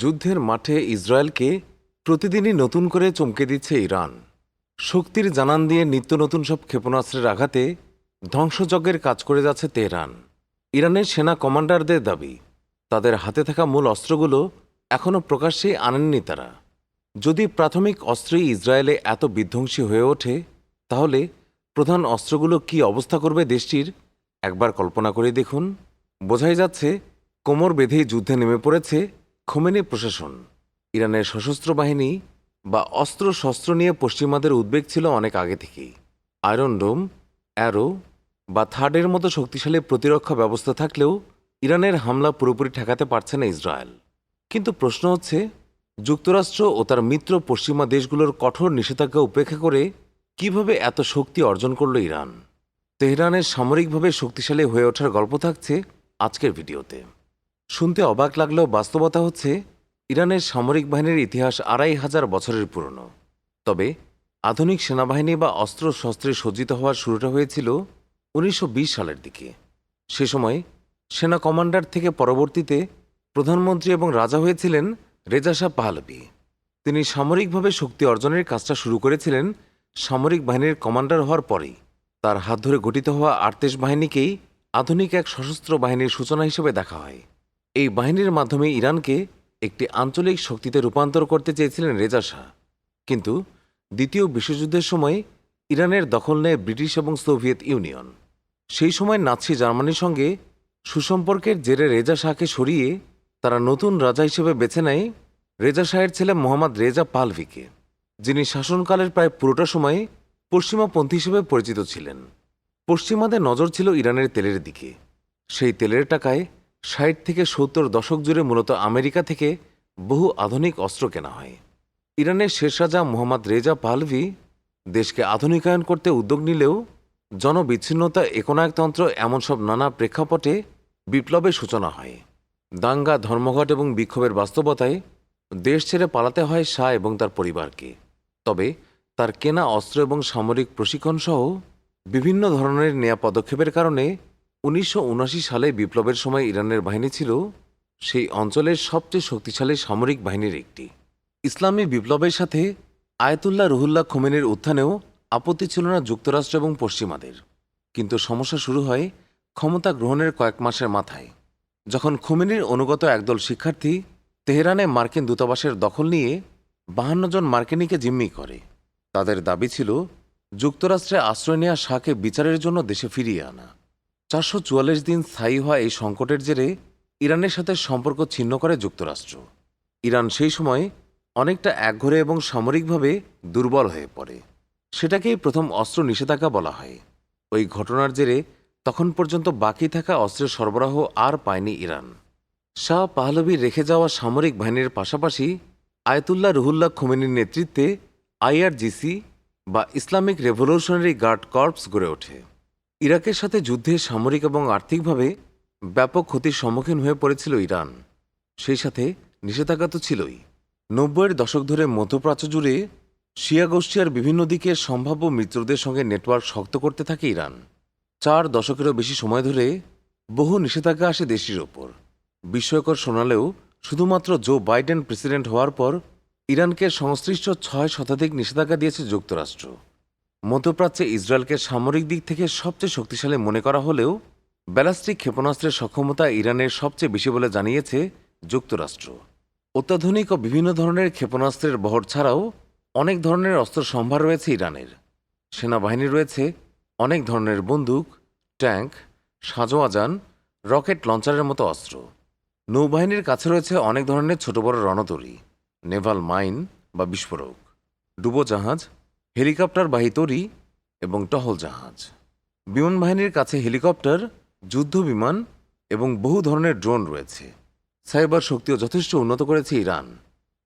যুদ্ধের মাঠে ইসরায়েলকে প্রতিদিনই নতুন করে চমকে দিচ্ছে ইরান। শক্তির জানান দিয়ে নিত্য নতুন সব ক্ষেপণাস্ত্রের আঘাতে ধ্বংসযজ্ঞের কাজ করে যাচ্ছে তেহরান। ইরানের সেনা কমান্ডারদের দাবি, তাদের হাতে থাকা মূল অস্ত্রগুলো এখনও প্রকাশ্যে আনেননি তারা। যদি প্রাথমিক অস্ত্রই ইসরায়েলে এত বিধ্বংসী হয়ে ওঠে, তাহলে প্রধান অস্ত্রগুলো কি অবস্থা করবে দেশটির? একবার কল্পনা করে দেখুন। বোঝাই যাচ্ছে, কোমর বেঁধেই যুদ্ধে নেমে পড়েছে খোমেনি প্রশাসন। ইরানের সশস্ত্র বাহিনী বা অস্ত্র শস্ত্র নিয়ে পশ্চিমাদের উদ্বেগ ছিল অনেক আগে থেকেই। আয়রন ডোম অ্যারো বা থার্ডের মতো শক্তিশালী প্রতিরক্ষা ব্যবস্থা থাকলেও ইরানের হামলা পুরোপুরি ঠেকাতে পারছে না ইসরায়েল। কিন্তু প্রশ্ন হচ্ছে, যুক্তরাষ্ট্র ও তার মিত্র পশ্চিমা দেশগুলোর কঠোর নিষেধাজ্ঞা উপেক্ষা করে কীভাবে এত শক্তি অর্জন করল ইরান? তেহরানের সামরিকভাবে শক্তিশালী হয়ে ওঠার গল্প থাকছে আজকের ভিডিওতে। শুনতে অবাক লাগলেও বাস্তবতা হচ্ছে, ইরানের সামরিক বাহিনীর ইতিহাস আড়াই হাজার বছরের পুরনো। তবে, আধুনিক সেনাবাহিনী বা অস্ত্র শস্ত্রে সজ্জিত হওয়ার শুরুটা হয়েছিল উনিশশো বিশ সালের দিকে। সে সময়, সেনা কমান্ডার থেকে পরবর্তীতে প্রধানমন্ত্রী এবং রাজা হয়েছিলেন রেজা শাহ পাহলভি। তিনি সামরিকভাবে শক্তি অর্জনের কাজটা শুরু করেছিলেন সামরিক বাহিনীর কমান্ডার হওয়ার পরেই। তার হাত ধরে গঠিত হওয়া আর্তেশ বাহিনীকেই আধুনিক এক সশস্ত্র বাহিনীর সূচনা হিসেবে দেখা হয়। এই বাহিনীর মাধ্যমে ইরানকে একটি আঞ্চলিক শক্তিতে রূপান্তর করতে চেয়েছিলেন রেজা শাহ। কিন্তু দ্বিতীয় বিশ্বযুদ্ধের সময় ইরানের দখল নেয় ব্রিটিশ এবং সোভিয়েত ইউনিয়ন। সেই সময় নাৎসি জার্মানির সঙ্গে সুসম্পর্কের জেরে রেজা শাহকে সরিয়ে তারা নতুন রাজা হিসেবে বেছে নেয় রেজা শাহের ছেলে মোহাম্মদ রেজা পালভিকে, যিনি শাসনকালের প্রায় পুরোটা সময় পশ্চিমাপন্থী হিসেবে পরিচিত ছিলেন। পশ্চিমাদের নজর ছিল ইরানের তেলের দিকে। সেই তেলের টাকায় ষাট থেকে সত্তর দশক জুড়ে মূলত আমেরিকা থেকে বহু আধুনিক অস্ত্র কেনা হয়। ইরানের রাজা মোহাম্মদ রেজা পালভি দেশকে আধুনিকায়ন করতে উদ্যোগ নিলেও জনবিচ্ছিন্নতা, একনায়কতন্ত্র এমন সব নানা প্রেক্ষাপটে বিপ্লবের সূচনা হয়। দাঙ্গা, ধর্মঘট এবং বিক্ষোভের বাস্তবতায় দেশ ছেড়ে পালাতে হয় শাহ এবং তার পরিবারকে। তবে তার কেনা অস্ত্র এবং সামরিক প্রশিক্ষণ সহ বিভিন্ন ধরনের নেয়া পদক্ষেপের কারণে উনিশশো উনআশি সালে বিপ্লবের সময় ইরানের বাহিনী ছিল সেই অঞ্চলের সবচেয়ে শক্তিশালী সামরিক বাহিনীর একটি। ইসলামী বিপ্লবের সাথে আয়াতুল্লাহ রুহুল্লাহ খোমেনের উত্থানেও আপত্তি ছিল না যুক্তরাষ্ট্র এবং পশ্চিমাদের। কিন্তু সমস্যা শুরু হয় ক্ষমতা গ্রহণের কয়েক মাসের মাথায়। যখন খোমেনির অনুগত একদল শিক্ষার্থী তেহরানে মার্কিন দূতাবাসের দখল নিয়ে বাহান্ন জন মার্কিনীকে জিম্মি করে, তাদের দাবি ছিল, যুক্তরাষ্ট্রে আশ্রয় নেওয়া শাহকে বিচারের জন্য দেশে ফিরিয়ে আনা। চারশো চুয়াল্লিশ দিন স্থায়ী হওয়া এই সংকটের জেরে ইরানের সাথে সম্পর্ক ছিন্ন করে যুক্তরাষ্ট্র। ইরান সেই সময় অনেকটা একঘরে এবং সামরিকভাবে দুর্বল হয়ে পড়ে। সেটাকেই প্রথম অস্ত্র নিষেধাজ্ঞা বলা হয়। ওই ঘটনার জেরে তখন পর্যন্ত বাকি থাকা অস্ত্রের সরবরাহ আর পায়নি ইরান। শাহ পাহলভীর রেখে যাওয়া সামরিক বাহিনীর পাশাপাশি আয়তুল্লাহ রুহুল্লাহ খোমেনির নেতৃত্বে আইআরজিসি বা ইসলামিক রেভলিউশনারি গার্ড কর্পস গড়ে ওঠে। ইরাকের সাথে যুদ্ধে সামরিক এবং আর্থিকভাবে ব্যাপক ক্ষতির সম্মুখীন হয়ে পড়েছিল ইরান। সেই সাথে নিষেধাজ্ঞা তো ছিলই। নব্বইয়ের দশক ধরে মধ্যপ্রাচ্য জুড়ে শিয়া গোষ্ঠী আর বিভিন্ন দিকে সম্ভাব্য মিত্রদের সঙ্গে নেটওয়ার্ক শক্ত করতে থাকে ইরান। চার দশকেরও বেশি সময় ধরে বহু নিষেধাজ্ঞা আসে দেশটির ওপর। বিস্ময়কর শোনালেও শুধুমাত্র জো বাইডেন প্রেসিডেন্ট হওয়ার পর ইরানকে সংশ্লিষ্ট ছয় শতাধিক নিষেধাজ্ঞা দিয়েছে যুক্তরাষ্ট্র। মধ্যপ্রাচ্যে ইসরায়েলকে সামরিক দিক থেকে সবচেয়ে শক্তিশালী মনে করা হলেও ব্যালাস্টিক ক্ষেপণাস্ত্রের সক্ষমতা ইরানের সবচেয়ে বেশি বলে জানিয়েছে যুক্তরাষ্ট্র। অত্যাধুনিক ও বিভিন্ন ধরনের ক্ষেপণাস্ত্রের বহর ছাড়াও অনেক ধরনের অস্ত্র সম্ভার রয়েছে ইরানের। সেনাবাহিনী রয়েছে অনেক ধরনের বন্দুক, ট্যাঙ্ক, সাজোয়াজান, রকেট লঞ্চারের মতো অস্ত্র। নৌবাহিনীর কাছে রয়েছে অনেক ধরনের ছোট বড় রণতরী, নেভাল মাইন বা বিস্ফোরক, ডুবোজাহাজ হেলিকপ্টারবাহী তরী এবং টহল জাহাজ। বিমান বাহিনীর কাছে হেলিকপ্টার, যুদ্ধ বিমান এবং বহু ধরনের ড্রোন রয়েছে। সাইবার শক্তিও যথেষ্ট উন্নত করেছে ইরান।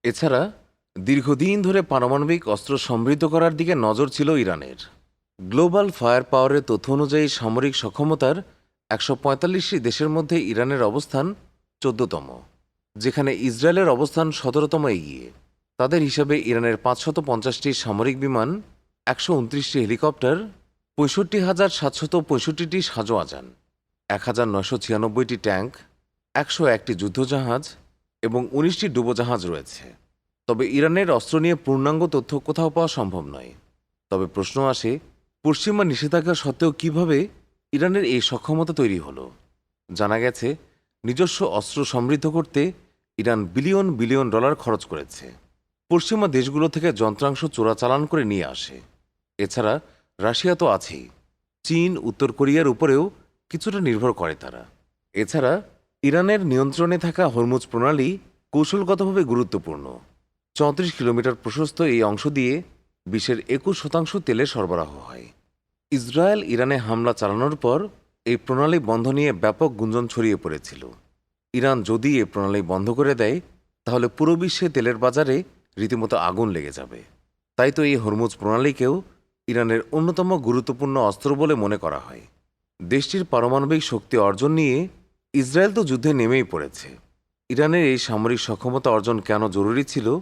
এছাড়া, দীর্ঘদিন ধরে পারমাণবিক অস্ত্র সমৃদ্ধ করার দিকে নজর ছিল ইরানের। গ্লোবাল ফায়ার পাওয়ারের তথ্য অনুযায়ী সামরিক সক্ষমতার একশো পঁয়তাল্লিশটি দেশের মধ্যে ইরানের অবস্থান চোদ্দতম, যেখানে ইসরায়েলের অবস্থান সতেরোতম এগিয়ে। তাদের হিসাবে ইরানের পাঁচশত পঞ্চাশটি সামরিক বিমান, একশো উনত্রিশটি হেলিকপ্টার, পঁয়ষট্টি হাজার সাতশত পঁয়ষট্টিটি সাজোয়াজান, এক হাজার নয়শো ছিয়ানব্বইটি ট্যাঙ্ক, একশো একটি যুদ্ধজাহাজ এবং উনিশটি ডুবোজাহাজ রয়েছে। তবে ইরানের অস্ত্র নিয়ে পূর্ণাঙ্গ তথ্য কোথাও পাওয়া সম্ভব নয়। তবে প্রশ্ন আসে, পশ্চিমা নিষেধাজ্ঞা সত্ত্বেও কীভাবে ইরানের এই সক্ষমতা তৈরি হলো? জানা গেছে, নিজস্ব অস্ত্র সমৃদ্ধ করতে ইরান বিলিয়ন বিলিয়ন ডলার খরচ করেছে। পশ্চিমা দেশগুলো থেকে যন্ত্রাংশ চোরাচালান করে নিয়ে আসে। এছাড়া রাশিয়া তো আছেই। চীন, উত্তর কোরিয়ার উপরেও কিছুটা নির্ভর করে তারা। এছাড়া ইরানের নিয়ন্ত্রণে থাকা হরমুজ প্রণালী কৌশলগতভাবে গুরুত্বপূর্ণ। চৌত্রিশ কিলোমিটার প্রশস্ত এই অংশ দিয়ে বিশ্বের একুশ শতাংশ তেলে সরবরাহ হয়। ইসরায়েল ইরানে হামলা চালানোর পর এই প্রণালী বন্ধ নিয়ে ব্যাপক গুঞ্জন ছড়িয়ে পড়েছিল। ইরান যদি এই প্রণালী বন্ধ করে দেয়, তাহলে পুরো বিশ্বে তেলের বাজারে রীতিমতো আগুন লেগে যাবে। তাই তো এই হরমুজ প্রণালীকেও ইরানের অন্যতম গুরুত্বপূর্ণ অস্ত্র বলে মনে করা হয়। দেশটির পারমাণবিক শক্তি অর্জন নিয়ে ইসরায়েল তো যুদ্ধে নেমেই পড়েছে। ইরানের এই সামরিক সক্ষমতা অর্জন কেন জরুরি ছিল,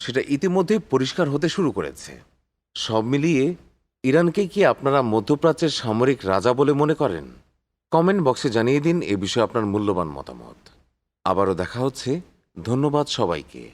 সেটা ইতিমধ্যেই পরিষ্কার হতে শুরু করেছে। সব মিলিয়ে ইরানকে কি আপনারা মধ্যপ্রাচ্যের সামরিক রাজা বলে মনে করেন? কমেন্ট বক্সে জানিয়ে দিন এ বিষয়ে আপনার মূল্যবান মতামত। আবারও দেখা হচ্ছে। ধন্যবাদ সবাইকে।